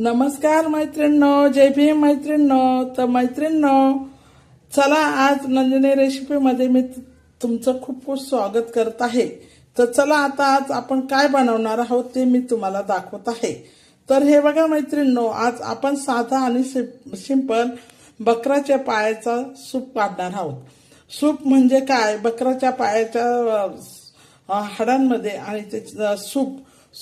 नमस्कार मैत्रिणींनो जय भीम मैत्रिणींनो तर मैत्रिणींनो चला आज नंदिनी रेसिपीमध्ये मी तुमचं खूप खूप स्वागत करत आहे. तर चला आता आज आपण काय बनवणार आहोत ते मी तुम्हाला दाखवत आहे. तर हे बघा मैत्रिणींनो आज आपण साधा आणि सिंपल बकराच्या पायाचा सूप काढणार आहोत. सूप म्हणजे काय? बकराच्या पायाच्या हाडांमध्ये आणि ते सूप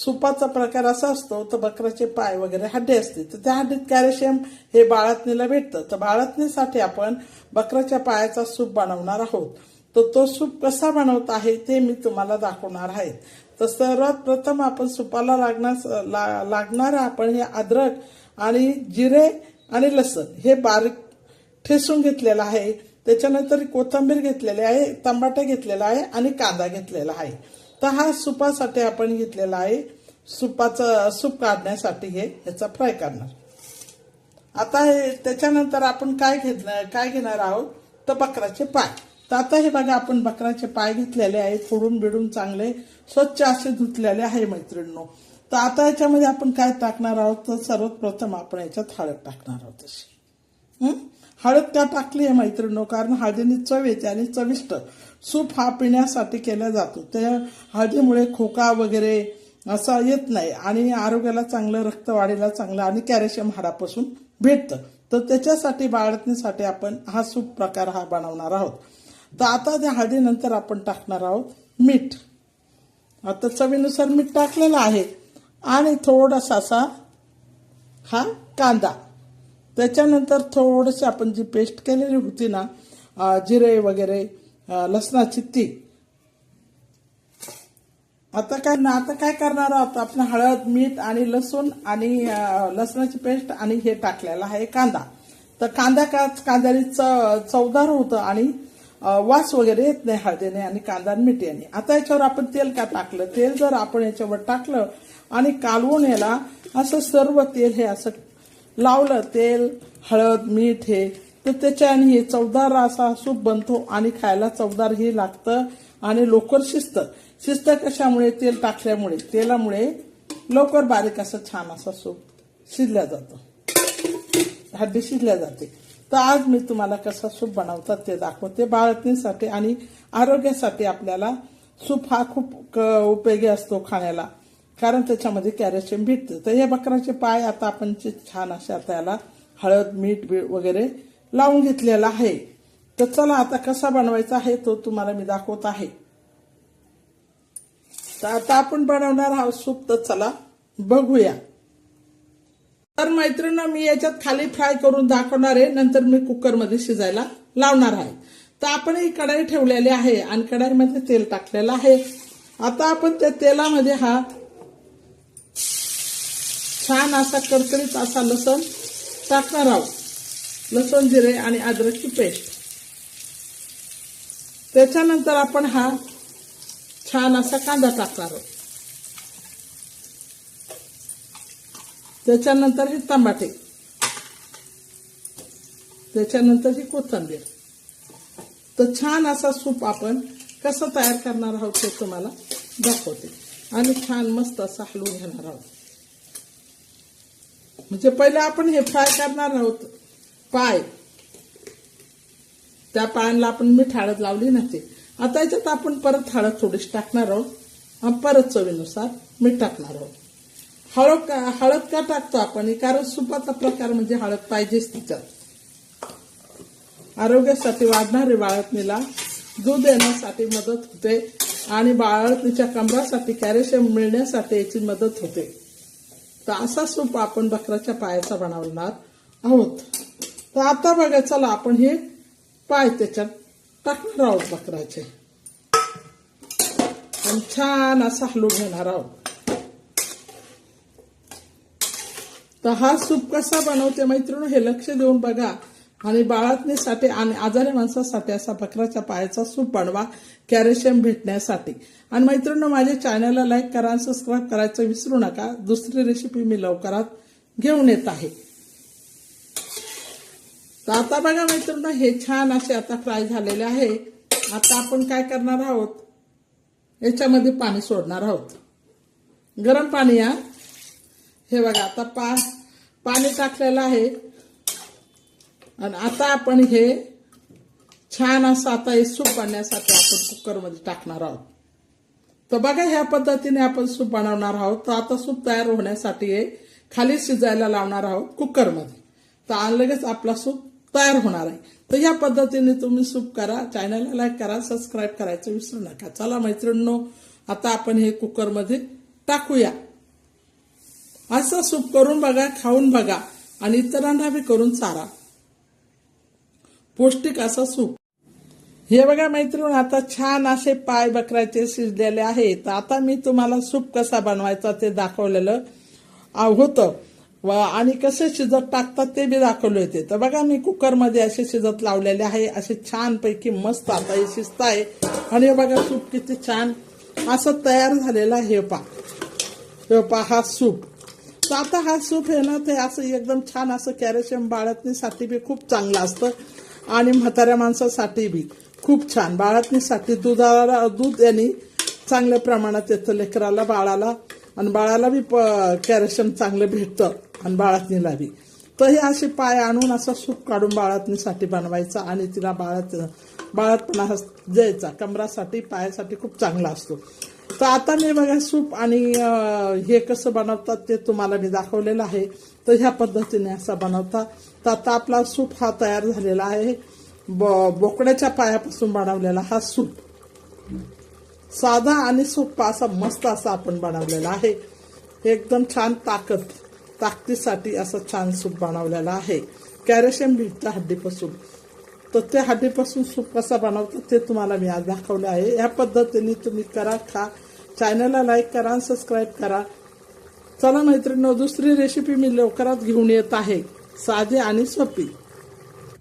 सुपाचा प्रकार असा असतो तर बकराचे पाय वगैरे हड्डे असते. तर त्या हड्डीत कॅल्शियम हे बाळातणीला भेटतं. तर बाळातणीसाठी आपण बकराच्या पायाचा सूप बनवणार आहोत. तर तो सूप कसा बनवत आहे ते मी तुम्हाला दाखवणार आहे. तर सर्वात प्रथम आपण सुपाला लागणार ला, लागणारं आपण हे अद्रक आणि जिरे आणि लसण हे बारीक ठेसून घेतलेलं आहे. त्याच्यानंतर कोथंबीर घेतलेली आहे टमाटा घेतलेला आहे आणि कांदा घेतलेला आहे. तर हा सुपासाठी आपण घेतलेला आहे. सुपाचं सूप काढण्यासाठी हे याचा फ्राय करणार. आता हे त्याच्यानंतर आपण काय घेतलं काय घेणार आहोत? तर बकराचे पाय. तर आता हे बघा आपण बकराचे पाय घेतलेले आहे फोडून बिडून चांगले स्वच्छ असे धुतलेले आहे मैत्रिणींनो. तर आता याच्यामध्ये आपण काय टाकणार आहोत? तर सर्वप्रथम आपण याच्यात हळद टाकणार आहोत तशी हळद का टाकली आहे मैत्रिणीनो? कारण हळदीने चव येते आणि चविष्ट. सूप हा पिण्यासाठी केला जातो. त्या हळदीमुळे खोका वगैरे असा येत नाही आणि आरोग्याला चांगलं रक्त वाढीला चांगलं आणि कॅल्शियम हाडापासून भेटतं. तर त्याच्यासाठी बाळगणीसाठी आपण हा सूप प्रकार हा बनवणार आहोत. तर आता त्या हळदीनंतर आपण टाकणार आहोत मीठ. आता चवीनुसार मीठ टाकलेलं आहे. आणि थोडासा असा हा कांदा. त्याच्यानंतर थोडीशी आपण जी पेस्ट केलेली होती ना जिरे वगैरे अं, लसणाची ती आता काय ना आता काय करणार आहोत? आपण हळद मीठ आणि लसूण आणि लसणाची पेस्ट आणि हे टाकलेलं आहे कांदा. तर कांदा का कांद्याने च चवदार होतं आणि वास वगैरे येत नाही हळदीने आणि कांदा आणि मिठ याने. आता याच्यावर आपण तेल का टाकलं? तेल जर आपण याच्यावर टाकलं आणि कालवून याला असं सर्व तेल हे असं लावलं तेल हळद मीठ हे तर त्याच्याने हे चवदार असा सूप बनतो आणि खायला चवदार हे लागतं आणि लवकर शिस्त शिस्त कशामुळे? तेल टाकल्यामुळे. तेलामुळे लवकर बारीक असं छान असा सूप शिजल्या जातो. हड्डी शिजल्या जाते. तर आज मी तुम्हाला कसा सूप बनवतात ते दाखवते. बाळतींसाठी आणि आरोग्यासाठी आपल्याला सूप हा खूप क- उपयोगी असतो खाण्याला. कारण त्याच्यामध्ये कॅल्शियम भेटतं. तर हे बकराचे पाय आता आपण जे छान अशा आता याला हळद मीठ वगैरे लावून घेतलेला आहे. तर चला आता कसा बनवायचा आहे तो तुम्हाला मी दाखवत आहे. तर आता आपण बनवणार आहोत सूप. तर चला बघूया. तर मैत्रिणी मी याच्यात खाली फ्राय करून दाखवणार आहे. नंतर मी कुकरमध्ये शिजायला लावणार आहे. तर आपण ही कढाई ठेवलेली आहे आणि कढाईमध्ये तेल टाकलेलं आहे. आता आपण त्या तेलामध्ये हा छान असा करकरीत असा लसण टाकणार आहोत. लसूण जिरे आणि अद्रकची पेस्ट. त्याच्यानंतर आपण हा छान असा कांदा टाकणार आहोत. त्याच्यानंतर हे टमाटे त्याच्यानंतर ही कोथंबीर. तर छान असा सूप आपण कसं तयार करणार आहोत ते तुम्हाला दाखवते. आणि छान मस्त असा हलवून घेणार आहोत. म्हणजे पहिले आपण हे फ्राय करणार आहोत. पाय. त्या पायांना आपण मीठ हळद लावली नव्हती आता याच्यात आपण परत हळद थोडीशी टाकणार आहोत. आणि परत चवीनुसार मीठ टाकणार आहोत. हळद का हळद का टाकतो आपण? कारण सुपाचा प्रकार म्हणजे हळद पाहिजेच तिच्यात आरोग्यासाठी वाढणारे बाळतणीला दूध येण्यासाठी मदत होते आणि बाळतणीच्या कमरासाठी कॅल्शियम मिळण्यासाठी याची मदत होते. तर असा सूप आपण बकराच्या पायाचा बनवणार आहोत. तर आता बघा चला आपण हे पाय त्याच्यात टाकणार आहोत बकराचे. आणि छान असा हलू घेणार आहोत. तर हा सूप कसा बनवते मैत्रिणी हे लक्ष देऊन बघा. आणि बाळातणीसाठी आणि आजारी माणसासाठी असा बकराच्या पायाचा सूप बनवा कॅल्शियम भेटण्यासाठी. आणि मैत्रिणी माझ्या चॅनलला लाईक करा आणि सबस्क्राईब करायचं विसरू नका. दुसरी रेसिपी मी लवकरात घेऊन येत आहे. तर आता बघा मैत्रिणी हे छान असे आता फ्राय झालेले आहे. आता आपण काय करणार आहोत? याच्यामध्ये पाणी सोडणार आहोत. गरम पाणी या हे बघा आता पा पाणी टाकलेलं आहे. आणि आता आपण हे छान असं आता हे सूप बनण्यासाठी आपण कुकरमध्ये टाकणार आहोत. तर बघा ह्या पद्धतीने आपण सूप बनवणार आहोत. तर आता सूप तयार होण्यासाठी हे खाली शिजायला लावणार आहोत कुकरमध्ये. तर लगेच आपला सूप तयार होणार आहे. तर या पद्धतीने तुम्ही सूप करा चॅनलला लाईक करा सबस्क्राईब करायचं विसरू नका. चला मैत्रिणींनो आता आपण हे कुकरमध्ये टाकूया. असं सूप करून बघा खाऊन बघा आणि इतरांना बी करून चारा. पौष्टिक असं सूप. हे बघा मैत्रीण आता छान असे पाय बकऱ्याचे शिजलेले आहेत. तर आता मी तुम्हाला सूप कसा बनवायचा ते दाखवलेलं होतं आणि कसे शिजत टाकतात ते बी दाखवले होते. तर बघा मी कुकरमध्ये असे शिजत लावलेले आहे. असे छान पैकी मस्त आता हे शिजत आहे आणि हे बघा सूप किती छान. असं तयार झालेलं आहे हे पा. हे पा हा सूप. तर आता हा सूप आहे ना ते असं एकदम छान असं कॅल्शियम बाळतणीसाठी बी खूप चांगलं असतं. आणि म्हाताऱ्या माणसासाठी बी खूप छान. बाळतणीसाठी दुधाला दूध यांनी चांगल्या प्रमाणात येतं लेकराला बाळाला. आणि बाळाला बी कॅल्शियम चांगलं भेटतं आणि बाळातनीला बी. तर हे असे पाय आणून असा सूप काढून बाळतणीसाठी बनवायचा आणि तिला बाळत बाळतपणा द्यायचा. कमरासाठी पायासाठी खूप चांगला असतो. तर आता मी बघा सूप आणि हे कसं बनवतात ते तुम्हाला मी दाखवलेलं आहे. तर ह्या पद्धतीने असा बनवता. तर आता आपला सूप हा तयार झालेला आहे. ब- बोकड्याच्या पायापासून बनवलेला हा सूप. साधा आणि सोपा असा मस्त असा आपण बनवलेला आहे. एकदम छान ताकद ताकदीसाठी असं छान सूप बनवलेला आहे. कॅल्शियम भेटतं हड्डीपासून. तर ते हड्डीपासून सूप कसा बनवतात ते तुम्हाला मी आज दाखवलं आहे. या पद्धतीने तुम्ही करा खा. चॅनलला लाईक करा आणि सबस्क्राईब करा. चला मैत्रिणी दुसरी रेसिपी मी लवकरात घेऊन येत आहे. साधी आणि सोपी.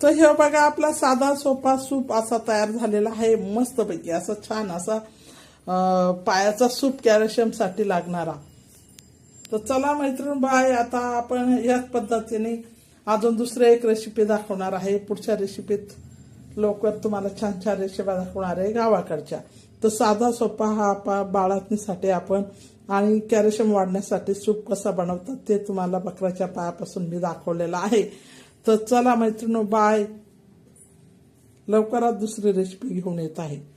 तर हे बघा आपला साधा सोपा सूप असा तयार झालेला आहे. मस्तपैकी असा छान असा पायाचा सूप कॅल्शियमसाठी लागणारा. तर चला मैत्रीण बाय आता आपण याच पद्धतीने अजून दुसरे एक रेसिपी दाखवणार आहे. पुढच्या रेसिपीत लवकर तुम्हाला छान छान रेसिपी दाखवणार आहे गावाकडच्या. तर साधा सोपा हा आपा बाळातणीसाठी आपण आणि कॅल्शियम वाढण्यासाठी सूप कसा बनवतात ते तुम्हाला बकऱ्याच्या पायापासून मी दाखवलेलं आहे. तर चला मैत्रिणी बाय लवकरात दुसरी रेसिपी घेऊन येत आहे.